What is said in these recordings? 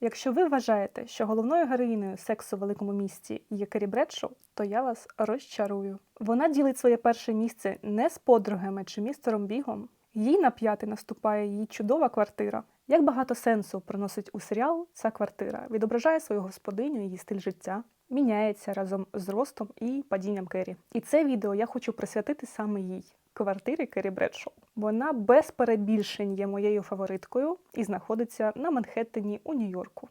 Якщо ви вважаєте, що головною героїною сексу в великому місті є Кері Бредшоу, то я вас розчарую. Вона ділить своє перше місце не з подругами чи містером Бігом. Їй на п'яти наступає її чудова квартира. Як багато сенсу приносить у серіал ця квартира, відображає свою господиню, її стиль життя, міняється разом з ростом і падінням Кері. І це відео я хочу присвятити саме їй. Квартирі Кері Бредшоу. Вона без перебільшень є моєю фавориткою і знаходиться на Манхеттені у Нью-Йорку.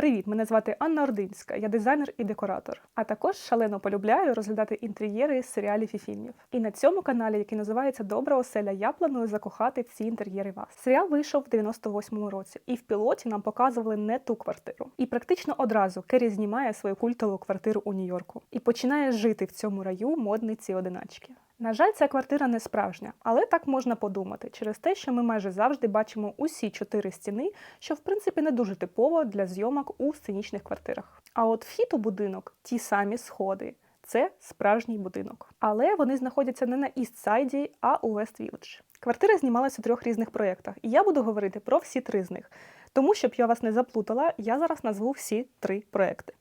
Привіт, мене звати Анна Ординська, я дизайнер і декоратор. А також шалено полюбляю розглядати інтер'єри з серіалів і фільмів. І на цьому каналі, який називається Добра оселя, я планую закохати ці інтер'єри вас. Серіал вийшов в 98-му році, і в пілоті нам показували не ту квартиру. І практично одразу Керрі знімає свою культову квартиру у Нью-Йорку і починає жити в цьому раю модниці одиначки. На жаль, ця квартира не справжня, але так можна подумати через те, що ми майже завжди бачимо усі чотири стіни, що в принципі не дуже типово для зйомок у сценічних квартирах. А от вхід у будинок ті самі сходи. Це справжній будинок. Але вони знаходяться не на Іст-Сайді, а у Вест-Вілледж. Квартира знімалася у трьох різних проєктах, і я буду говорити про всі три з них. Тому, щоб я вас не заплутала, я зараз назву всі три проєкти.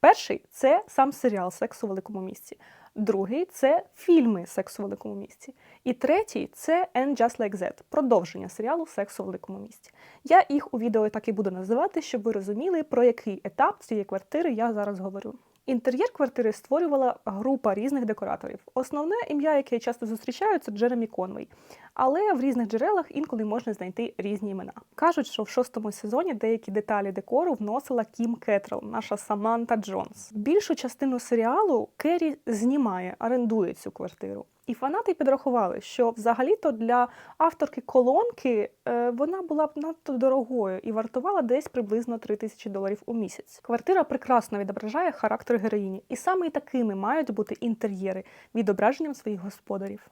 Перший це сам серіал Секс у великому місці. Другий це фільми Секс у великому місті. І третій це And Just Like That, продовження серіалу Секс у великому місті. Я їх у відео так і буду називати, щоб ви розуміли, про який етап цієї квартири я зараз говорю. Інтер'єр квартири створювала група різних декораторів. Основне ім'я, яке часто зустрічаю, це Джеремі Конвей. Але в різних джерелах інколи можна знайти різні імена. Кажуть, що в шостому сезоні деякі деталі декору вносила Кім Кетрел, наша Саманта Джонс. Більшу частину серіалу Керрі знімає, орендує цю квартиру. І фанати підрахували, що взагалі-то для авторки колонки е, вона була б надто дорогою і вартувала десь приблизно 3 тисячі доларів у місяць. Квартира прекрасно відображає характер героїні, і саме такими мають бути інтер'єри відображенням своїх господарів.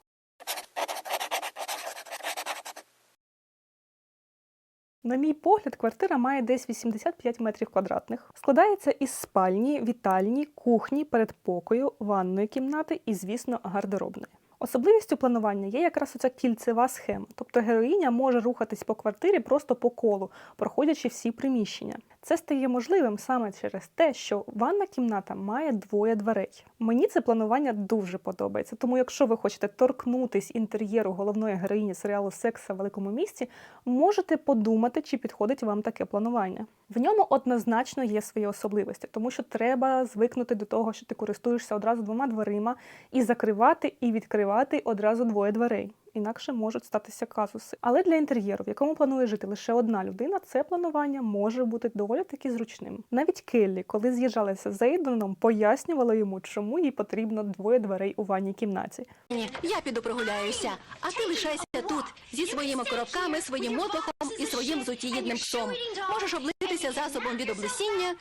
На мій погляд, квартира має десь 85 метрів квадратних. Складається із спальні, вітальні, кухні, передпокою, ванної кімнати і, звісно, гардеробної. Особливістю планування є якраз оця кільцева схема, тобто героїня може рухатись по квартирі просто по колу, проходячи всі приміщення. Це стає можливим саме через те, що ванна кімната має двоє дверей. Мені це планування дуже подобається, тому якщо ви хочете торкнутись інтер'єру головної героїні серіалу Секса в великому місті, можете подумати, чи підходить вам таке планування. В ньому однозначно є свої особливості, тому що треба звикнути до того, що ти користуєшся одразу двома дверима, і закривати і відкривати одразу двоє дверей. Інакше можуть статися казуси. Але для інтер'єру, в якому планує жити лише одна людина, це планування може бути доволі таки зручним. Навіть Келлі, коли з'їжджалася з Ейденом, пояснювала йому, чому їй потрібно двоє дверей у ванній кімнаті. Ні, я піду прогуляюся, а ти лишайся тут зі своїми коробками, своїм мотлохом і своїм взутієдним псом. Можеш облитися засобом від облесіння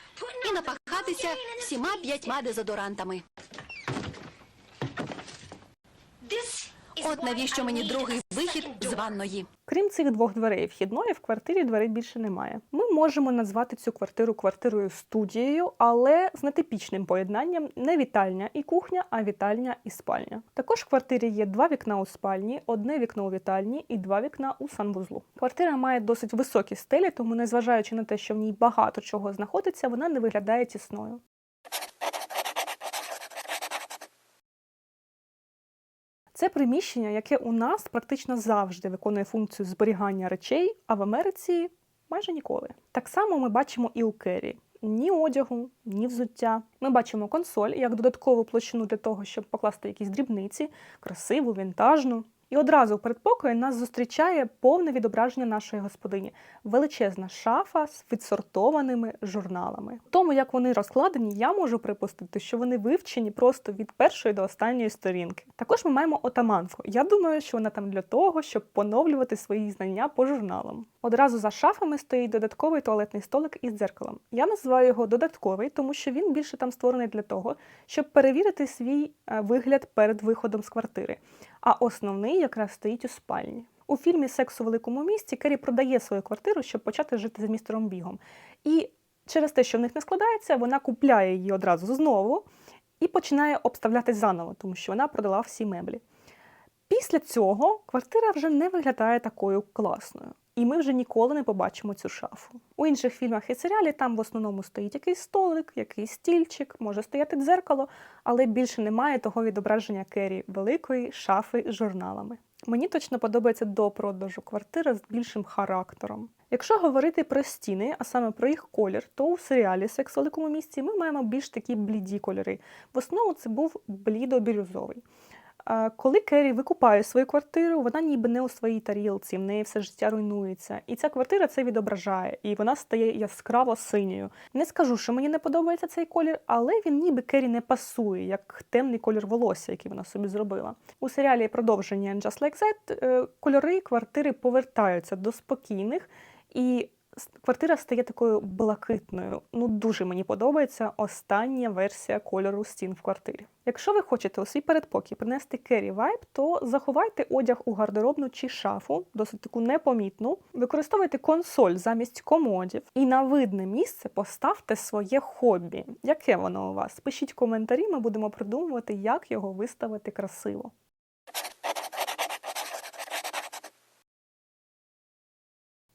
і напахатися всіма п'ятьма дезодорантами. От навіщо мені другий вихід з ванної. Крім цих двох дверей вхідної, в квартирі дверей більше немає. Ми можемо назвати цю квартиру квартирою студією, але з нетипічним поєднанням не вітальня і кухня, а вітальня і спальня. Також в квартирі є два вікна у спальні, одне вікно у вітальні і два вікна у санвузлу. Квартира має досить високі стелі, тому, незважаючи на те, що в ній багато чого знаходиться, вона не виглядає тісною. Це приміщення, яке у нас практично завжди виконує функцію зберігання речей, а в Америці майже ніколи. Так само ми бачимо і у Керрі. Ні одягу, ні взуття. Ми бачимо консоль як додаткову площину для того, щоб покласти якісь дрібниці, красиву, вінтажну. І одразу в передпокої нас зустрічає повне відображення нашої господині, величезна шафа з відсортованими журналами. Тому, як вони розкладені, я можу припустити, що вони вивчені просто від першої до останньої сторінки. Також ми маємо отаманку. Я думаю, що вона там для того, щоб поновлювати свої знання по журналам. Одразу за шафами стоїть додатковий туалетний столик із дзеркалом. Я називаю його додатковий, тому що він більше там створений для того, щоб перевірити свій е, вигляд перед виходом з квартири. А основний якраз стоїть у спальні. У фільмі Секс у великому місті Керрі продає свою квартиру, щоб почати жити з містером Бігом. І Через те, що в них не складається, вона купляє її одразу знову і починає обставляти заново, тому що вона продала всі меблі. Після цього квартира вже не виглядає такою класною. І ми вже ніколи не побачимо цю шафу. У інших фільмах і серіалі там в основному стоїть якийсь столик, якийсь стільчик, може стояти дзеркало, але більше немає того відображення Керрі великої шафи з журналами. Мені точно подобається до продажу квартира з більшим характером. Якщо говорити про стіни, а саме про їх колір, то у серіалі Секс у великому місті ми маємо більш такі бліді кольори. В основному це був блідо-бірюзовий. Коли Керрі викупає свою квартиру, вона ніби не у своїй тарілці, в неї все життя руйнується. І ця квартира це відображає, і вона стає яскраво синьою. Не скажу, що мені не подобається цей колір, але він ніби Керрі не пасує, як темний колір волосся, який вона собі зробила. У серіалі продовження And Just Like That е, кольори квартири повертаються до спокійних і. Квартира стає такою блакитною. Ну дуже мені подобається остання версія кольору стін в квартирі. Якщо ви хочете у свій передпокій принести керрі вайб, то заховайте одяг у гардеробну чи шафу, досить таку непомітну. Використовуйте консоль замість комодів і на видне місце поставте своє хобі. Яке воно у вас? Пишіть коментарі, ми будемо придумувати, як його виставити красиво.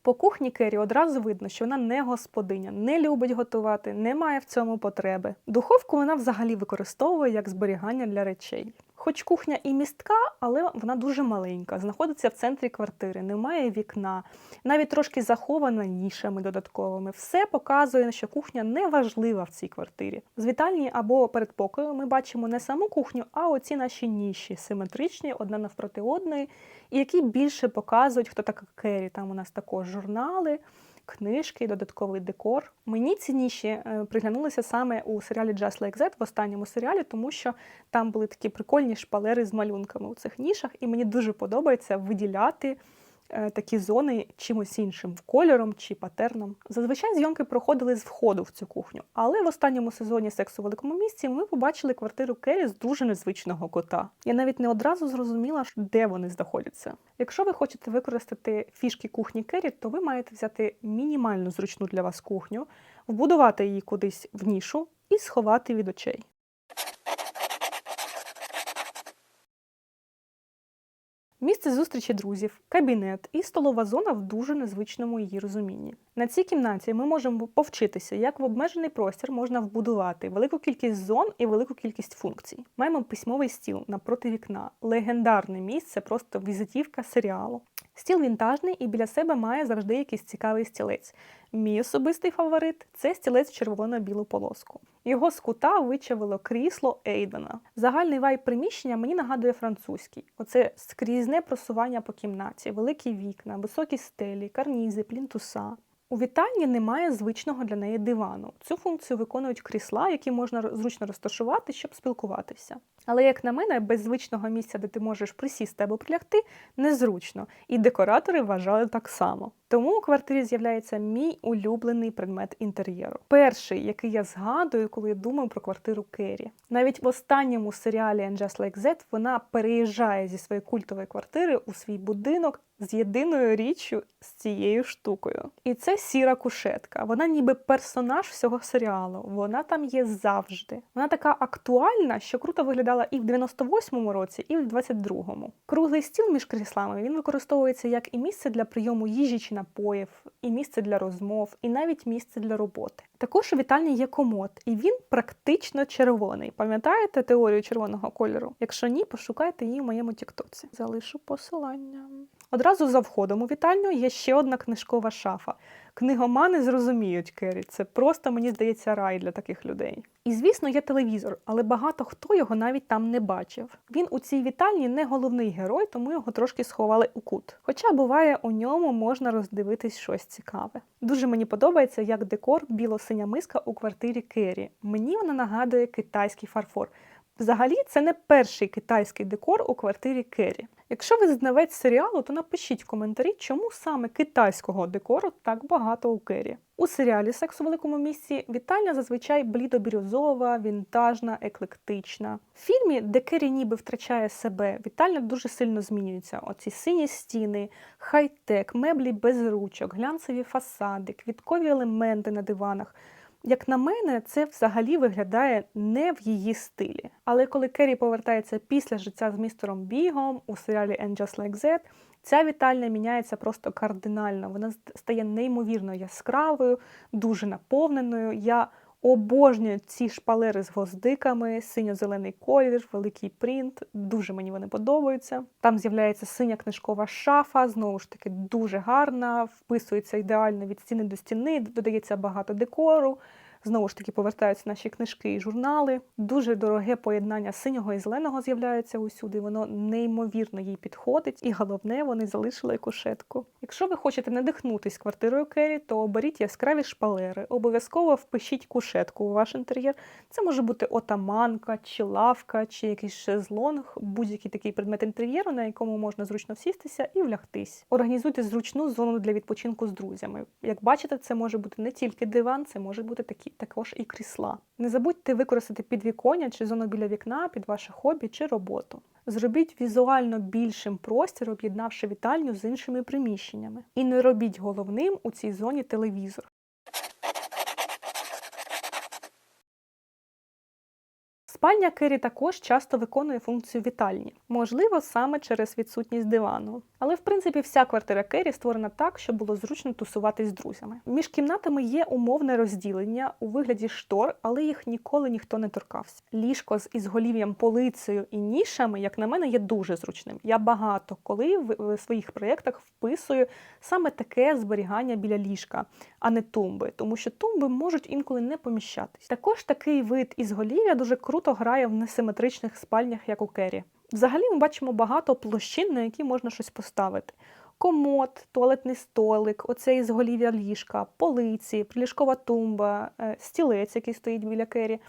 По кухні Кері одразу видно, що вона не господиня, не любить готувати, не має в цьому потреби. Духовку вона взагалі використовує як зберігання для речей. Хоч кухня і містка, але вона дуже маленька, знаходиться в центрі квартири, немає вікна, навіть трошки захована нішами додатковими. Все показує, що кухня не важлива в цій квартирі. З вітальні або передпокою ми бачимо не саму кухню, а оці наші ніші, симетричні, одна навпроти одної, і які більше показують, хто така Керрі. Там у нас також журнали, книжки, додатковий декор. Мені ці ніші е, приглянулися саме у серіалі Just Like That, в останньому серіалі, тому що там були такі прикольні шпалери з малюнками у цих нішах, і мені дуже подобається виділяти. Е, Такі зони чимось іншим кольором чи патерном. Зазвичай зйомки проходили з входу в цю кухню, але в останньому сезоні сексу у великому місті ми побачили квартиру Керрі з дуже незвичного кота. Я навіть не одразу зрозуміла, де вони знаходяться. Якщо ви хочете використати фішки кухні Керрі, то ви маєте взяти мінімально зручну для вас кухню, вбудувати її кудись в нішу і сховати від очей. Місце зустрічі друзів, кабінет і столова зона в дуже незвичному її розумінні. На цій кімнаті ми можемо повчитися, як в обмежений простір можна вбудувати велику кількість зон і велику кількість функцій. Маємо письмовий стіл напроти вікна, легендарне місце, просто візитівка серіалу. Стіл вінтажний і біля себе має завжди якийсь цікавий стілець. Мій особистий фаворит це стілець червоно-білу полоску. Його з кута вичавило крісло Ейдена. Загальний вайб приміщення мені нагадує французький. Оце скрізне просування по кімнаті, великі вікна, високі стелі, карнізи, плінтуса. У вітальні немає звичного для неї дивану. Цю функцію виконують крісла, які можна зручно розташувати, щоб спілкуватися. Але, як на мене, без звичного місця, де ти можеш присісти або прилягти, незручно, і декоратори вважали так само. Тому у квартирі з'являється мій улюблений предмет інтер'єру. Перший, який я згадую, коли я думаю про квартиру Керрі. Навіть в останньому серіалі And Just Like That вона переїжджає зі своєї культової квартири у свій будинок з єдиною річчю з цією штукою. І це сіра кушетка. Вона ніби персонаж всього серіалу. Вона там є завжди. Вона така актуальна, що круто виглядала і в 98-му році, і в 22-му. Круглий стіл між кріслами він використовується як і місце для прийому їжі чи напоїв, і місце для розмов, і навіть місце для роботи. Також у вітальні є комод, і він практично червоний. Пам'ятаєте теорію червоного кольору? Якщо ні, пошукайте її в моєму тіктоці. Залишу посилання. Одразу за входом у вітальню є ще одна книжкова шафа. Книгомани зрозуміють Керрі. Це просто, мені здається, рай для таких людей. І звісно, є телевізор, але багато хто його навіть там не бачив. Він у цій вітальні не головний герой, тому його трошки сховали у кут. Хоча буває, у ньому можна роздивитись щось цікаве. Дуже мені подобається, як декор біло-синя миска у квартирі Керрі. Мені вона нагадує китайський фарфор. Взагалі, це не перший китайський декор у квартирі Керрі. Якщо ви знавець серіалу, то напишіть в коментарі, чому саме китайського декору так багато у Керрі. У серіалі Секс у великому місці вітальня зазвичай блідо-бірюзова, вінтажна, еклектична. В фільмі, де Керрі ніби втрачає себе, вітальня дуже сильно змінюється. Оці сині стіни, хай-тек, меблі без ручок, глянцеві фасади, квіткові елементи на диванах. Як на мене, це взагалі виглядає не в її стилі. Але коли Керрі повертається після життя з містером Бігом у серіалі And Just Like That, ця вітальня міняється просто кардинально. Вона стає неймовірно яскравою, дуже наповненою. Я обожнюю ці шпалери з гвоздиками, синьо-зелений колір, великий принт. Дуже мені вони подобаються. Там з'являється синя книжкова шафа, знову ж таки, дуже гарна, вписується ідеально від стіни до стіни, додається багато декору. Знову ж таки, повертаються наші книжки і журнали. Дуже дороге поєднання синього і зеленого з'являється усюди. Воно неймовірно їй підходить, і головне, вони залишили кушетку. Якщо ви хочете надихнутись квартирою Керрі, то оберіть яскраві шпалери. Обов'язково впишіть кушетку у ваш інтер'єр. Це може бути отаманка, чи лавка, чи якийсь шезлонг, будь-який такий предмет інтер'єру, на якому можна зручно всістися і влягтись. Організуйте зручну зону для відпочинку з друзями. Як бачите, це може бути не тільки диван, це може бути такі також і крісла. Не забудьте використати підвіконня чи зону біля вікна під ваше хобі чи роботу. Зробіть візуально більшим простір, об'єднавши вітальню з іншими приміщеннями. І не робіть головним у цій зоні телевізор. Спальня Кері також часто виконує функцію вітальні, можливо, саме через відсутність дивану. Але в принципі вся квартира Кері створена так, щоб було зручно тусуватись з друзями. Між кімнатами є умовне розділення у вигляді штор, але їх ніколи ніхто не торкався. Ліжко з ізголів'ям, полицею і нішами, як на мене, є дуже зручним. Я багато коли в, своїх проєктах вписую саме таке зберігання біля ліжка, а не тумби, тому що тумби можуть інколи не поміщатись. Також такий вид ізголів'я дуже круто грає в несиметричних спальнях, як у Кері. Взагалі ми бачимо багато площин, на які можна щось поставити. Комод, туалетний столик, оце зголів'я ліжка, полиці, приліжкова тумба, е, стілець, який стоїть біля кері.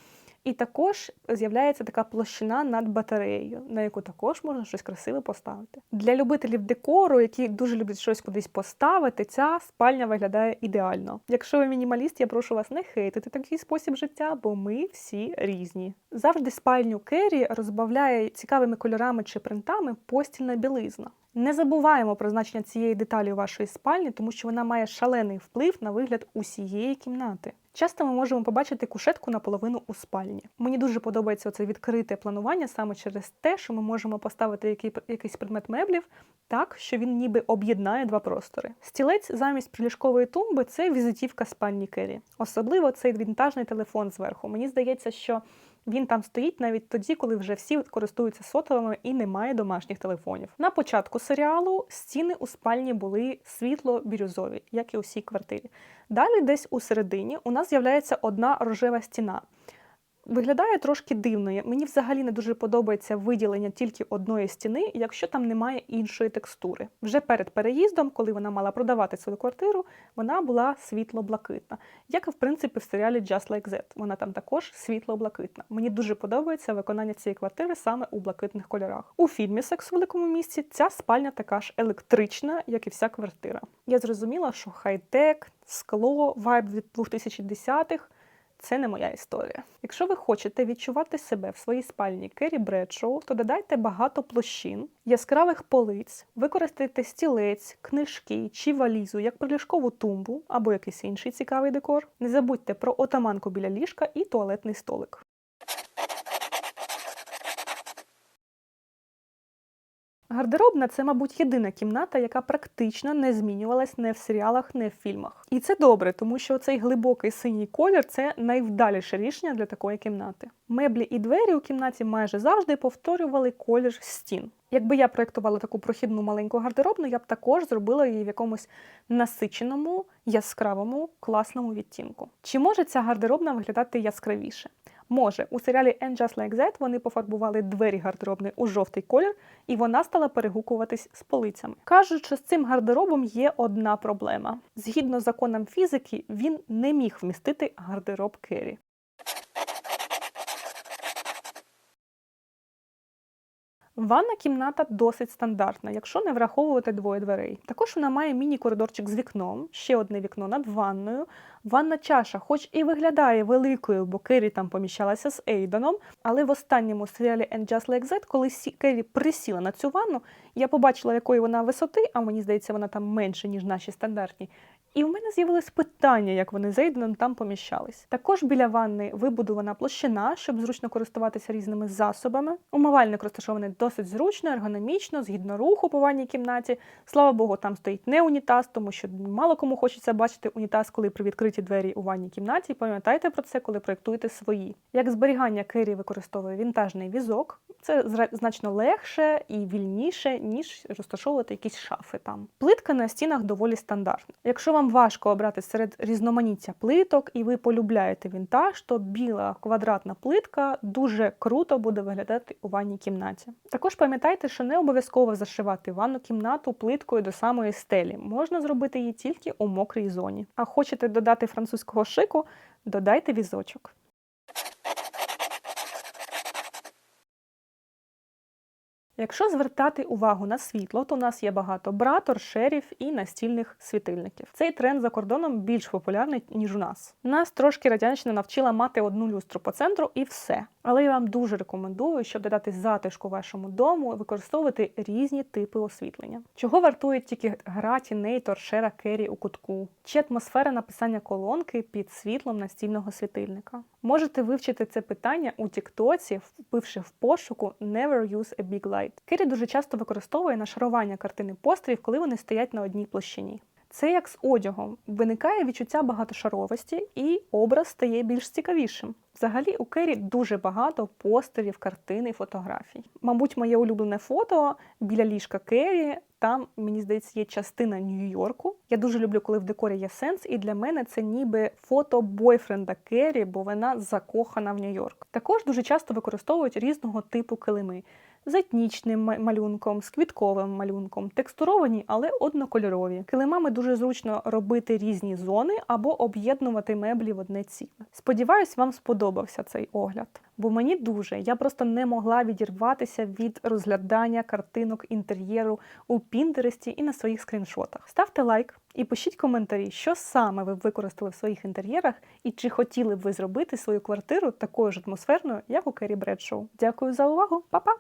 І також з'являється така площина над батареєю, на яку також можна щось красиве поставити. Для любителів декору, які дуже люблять щось кудись поставити, ця спальня виглядає ідеально. Якщо ви мінімаліст, я прошу вас не хейтити такий спосіб життя, бо ми всі різні. Завжди спальню Кері розбавляє цікавими кольорами чи принтами постільна білизна. Не забуваємо про значення цієї деталі у вашої спальні, тому що вона має шалений вплив на вигляд усієї кімнати. Часто ми можемо побачити кушетку наполовину у спальні. Мені дуже подобається це відкрите планування саме через те, що ми можемо поставити який, якийсь предмет меблів так, що він ніби об'єднає два простори. Стілець замість приліжкової тумби це візитівка спальні Кері. Особливо цей вінтажний телефон зверху. Мені здається, що він там стоїть навіть тоді, коли вже всі користуються сотовими і немає домашніх телефонів. На початку серіалу стіни у спальні були світло-бірюзові, як і у всій квартирі. Далі, десь у середині, у нас з'являється одна рожева стіна. Виглядає трошки дивно. Мені взагалі не дуже подобається виділення тільки одної стіни, якщо там немає іншої текстури. Вже перед переїздом, коли вона мала продавати свою квартиру, вона була світло-блакитна. Як і в принципі в серіалі Just Like That. Вона там також світло-блакитна. Мені дуже подобається виконання цієї квартири саме у блакитних кольорах. У фільмі Секс у великому місці ця спальня така ж електрична, як і вся квартира. Я зрозуміла, що хай-тек, скло, вайб від 2010-х це не моя історія. Якщо ви хочете відчувати себе в своїй спальні Кері Бредшоу, то додайте багато площин, яскравих полиць, використайте стілець, книжки чи валізу як приліжкову тумбу або якийсь інший цікавий декор. Не забудьте про отаманку біля ліжка і туалетний столик. Гардеробна це, мабуть, єдина кімната, яка практично не змінювалась не в серіалах, не в фільмах. І це добре, тому що цей глибокий синій колір це найвдаліше рішення для такої кімнати. Меблі і двері у кімнаті майже завжди повторювали колір стін. Якби я проєктувала таку прохідну маленьку гардеробну, я б також зробила її в якомусь насиченому, яскравому, класному відтінку. Чи може ця гардеробна виглядати яскравіше? Може, у серіалі And Just Like That вони пофарбували двері гардеробної у жовтий колір, і вона стала перегукуватись з полицями. Кажуть, що з цим гардеробом є одна проблема. Згідно з законам фізики, він не міг вмістити гардероб Керрі. Ванна кімната досить стандартна, якщо не враховувати двоє дверей. Також вона має міні-коридорчик з вікном, ще одне вікно над ванною. Ванна чаша, хоч і виглядає великою, бо Керрі там поміщалася з Ейденом, але в останньому серіалі And Just Like That, коли Керрі присіла на цю ванну, я побачила, якої вона висоти, а мені здається, вона там менше, ніж наші стандартні. І в мене з'явилось питання, як вони з Ейденом там поміщались. Також біля ванни вибудована площина, щоб зручно користуватися різними засобами. Умивальник розташований досить зручно, ергономічно, згідно руху по ванній кімнаті. Слава Богу, там стоїть не унітаз, тому що мало кому хочеться бачити унітаз, коли при відкритій двері у ванній кімнаті. Пам'ятайте про це, коли проєктуєте свої. Як зберігання Кері використовує вінтажний візок. Це значно легше і вільніше, ніж розташовувати якісь шафи там. Плитка на стінах доволі стандартна. Якщо вам важко обрати серед різноманіття плиток і ви полюбляєте вінтаж, то біла квадратна плитка дуже круто буде виглядати у ванній кімнаті. Також пам'ятайте, що не обов'язково зашивати ванну кімнату плиткою до самої стелі. Можна зробити її тільки у мокрій зоні. А хочете додати французького шику, додайте візочок. Якщо звертати увагу на світло, то у нас є багато бра, торшерів і настільних світильників. Цей тренд за кордоном більш популярний ніж у нас. Нас трошки радянщина навчила мати одну люстру по центру і все. Але я вам дуже рекомендую, щоб додати затишку вашому дому, використовувати різні типи освітлення. Чого вартують тільки гра тіней торшера Кері у кутку, чи атмосфера написання колонки під світлом настільного світильника. Можете вивчити це питання у Тіктоці, вбивши в пошуку Never use a big light. Кері дуже часто використовує нашарування картини пострів, коли вони стоять на одній площині. Це як з одягом. Виникає відчуття багатошаровості, і образ стає більш цікавішим. Взагалі у Кері дуже багато постерів, картин і фотографій. Мабуть, моє улюблене фото біля ліжка Кері. Там, мені здається, є частина Нью-Йорку. Я дуже люблю, коли в декорі є сенс, і для мене це ніби фото бойфренда Кері, бо вона закохана в Нью-Йорк. Також дуже часто використовують різного типу килими з етнічним малюнком, з квітковим малюнком, текстуровані, але однокольорові. Килимами дуже зручно робити різні зони або об'єднувати меблі в одне ціле. Сподіваюсь, вам сподобався цей огляд, бо мені дуже я просто не могла відірватися від розглядання картинок інтер'єру у Пінтересті і на своїх скріншотах. Ставте лайк і пишіть коментарі, що саме ви використали в своїх інтер'єрах, і чи хотіли б ви зробити свою квартиру такою ж атмосферною, як у Кері Бредшоу. Дякую за увагу, Па-па!